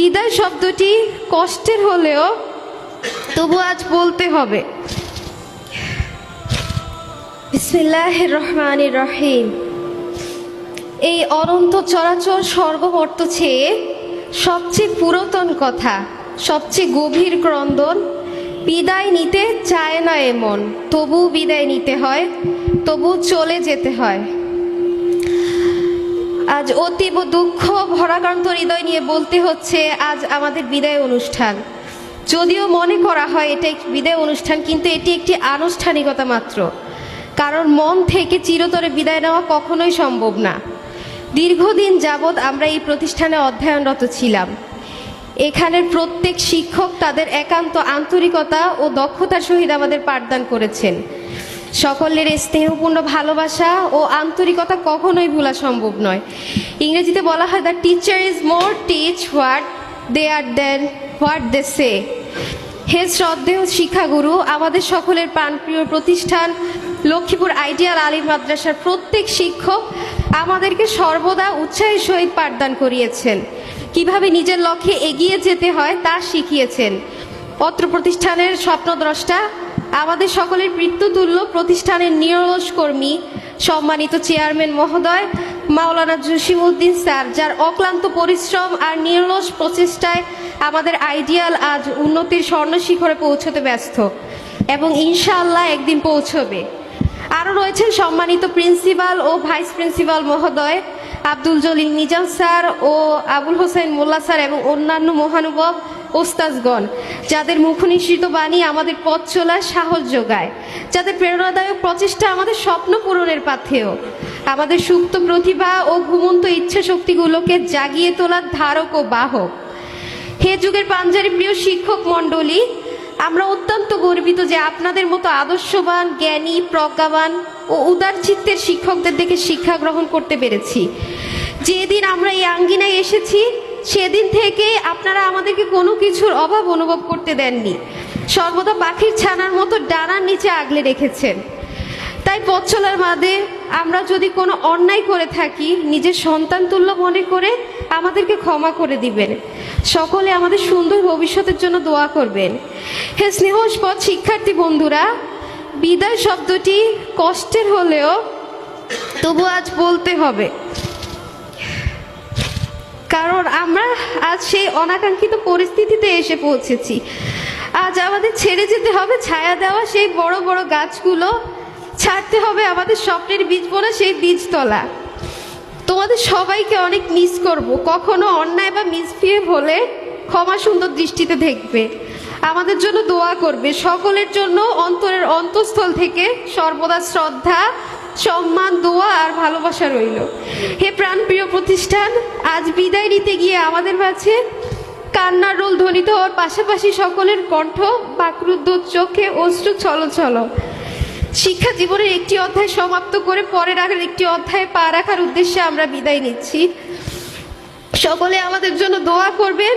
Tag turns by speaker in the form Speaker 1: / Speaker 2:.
Speaker 1: বিদায় শব্দটি কষ্টের হলেও তবু আজ বলতে হবে। রহমান রহিম। এই অনন্ত চরাচর সর্বমর্ত চেয়ে সবচেয়ে পুরাতন কথা, সবচেয়ে গভীর ক্রন্দন, বিদায় নিতে চায় না এমন তবু বিদায় নিতে হয় তবু চলে যেতে হয়। আজ অতীব দুঃখ, ভরাক্রান্ত হৃদয় নিয়ে বলতে হচ্ছে, আজ আমাদের বিদায় অনুষ্ঠান। যদিও মনে করা হয় এটা বিদায় অনুষ্ঠান, কিন্তু এটি একটি আনুষ্ঠানিকতা মাত্র। কারণ মন থেকে চিরতরে বিদায় নেওয়া কখনোই সম্ভব না। দীর্ঘদিন যাবৎ আমরা এই প্রতিষ্ঠানে অধ্যয়নরত ছিলাম। এখানের প্রত্যেক শিক্ষক তাদের একান্ত আন্তরিকতা ও দক্ষতার সহিত আমাদের পাঠদান করেছেন। সকলের স্নেহপূর্ণ ভালোবাসা ও আন্তরিকতা কখনোই ভোলা সম্ভব নয়। ইংরেজিতে বলা হয় the teacher is more teach what they are then what they say hey শ্রদ্ধেয় শিক্ষাগুরু, আমাদের সকলের প্রাণপ্রিয় প্রতিষ্ঠান লক্ষ্মীপুর আইডিয়াল আলী মাদ্রাসার প্রত্যেক শিক্ষক আমাদেরকে সর্বদা উৎসাহের সহিত পাঠদান করিয়েছেন। কীভাবে নিজের লক্ষ্যে এগিয়ে যেতে হয় তা শিখিয়েছেন। অত্র প্রতিষ্ঠানের স্বপ্নদ্রষ্টা, আমাদের সকলের মৃত্যুতুল্য প্রতিষ্ঠানের নিরলস কর্মী, সম্মানিত চেয়ারম্যান মহোদয়, মাওলানা জসিমউদ্দিন স্যার, যার অক্লান্ত পরিশ্রম আর নিরলস প্রচেষ্টায় আমাদের আইডিয়াল আজ উন্নতির স্বর্ণ শিখরে পৌঁছতে ব্যস্ত এবং ইনশাআল্লাহ একদিন পৌঁছবে। আরও রয়েছেন সম্মানিত প্রিন্সিপাল ও ভাইস প্রিন্সিপাল মহোদয়, আব্দুল জলিল নিজাম স্যার ও আবুল হোসেন মোল্লা স্যার এবং অন্যান্য মহানুভব ওস্তাজগণ যাদের মুখনিসৃত বাণী আমাদের পথ চলার সাহস যোগায়, যাদের প্রেরণাদায়ক প্রচেষ্টা আমাদের স্বপ্ন পূরণের পাথেয়, আমাদের সুপ্ত প্রতিভা ও ঘুমন্ত ইচ্ছা শক্তিগুলোকে জাগিয়ে তোলার ধারক ও বাহক। হে যুগের পাঞ্জারি প্রিয় শিক্ষক মণ্ডলী, আমরা অত্যন্ত গর্বিত যে আপনাদের মতো আদর্শবান, জ্ঞানী, প্রজ্ঞাবান ও উদার চিত্তের শিক্ষকদের দেখে শিক্ষা গ্রহণ করতে পেরেছি। যেদিন আমরা এই আঙ্গিনায় এসেছি সেদিন থেকে আপনারা আমাদেরকে কোনো কিছুর অভাব অনুভব করতে দেননি। সর্বদা পাখির ছানার মতো ডানার নিচে আগলে রেখেছেন। তাই পথ চলার আমরা যদি কোনো অন্যায় করে থাকি, নিজের সন্তান তুল্য মনে করে আমাদেরকে ক্ষমা করে দিবেন। সকলে আমাদের সুন্দর ভবিষ্যতের জন্য দোয়া করবেন। হে স্নেহস্পদ শিক্ষার্থী বন্ধুরা, বিদায় শব্দটি কষ্টের হলেও তবু আজ বলতে হবে। কারণ আমরা আজ সেই অনাকাঙ্ক্ষিত পরিস্থিতিতে এসে পৌঁছেছি। আজ আমাদের ছেড়ে যেতে হবে, ছায়া দেওয়া সেই বড় বড় গাছগুলো, ছাড়তে হবে আমাদের স্বপ্নের বীজ বোনা সেই বীজতলা। তোমাদের সবাইকে অনেক মিস করব, কখনো অন্যায় বা মিসবিহেভ হলে ক্ষমা সুন্দর দৃষ্টিতে দেখবে। আমাদের জন্য দোয়া করবে, সকলের জন্য অন্তরের অন্তঃস্থল থেকে সর্বদা শ্রদ্ধা সম্মান, দোয়া আর ভালোবাসা রইল। হে প্রাণপ্রিয় প্রতিষ্ঠান, আজ বিদায় নিতে গিয়ে আমাদের কাছে কান্নার রোল ধ্বনিত হওয়ার পাশাপাশি সকলের কণ্ঠ, বাকরুদ্ধ চোখে অশ্রু ছলো ছলো শিক্ষা জীবনের একটি অধ্যায় সমাপ্ত করে পরে রাখার একটি অধ্যায় পা রাখার উদ্দেশ্যে আমরা বিদায় নিচ্ছি। সকলে আমাদের জন্য দোয়া করবেন।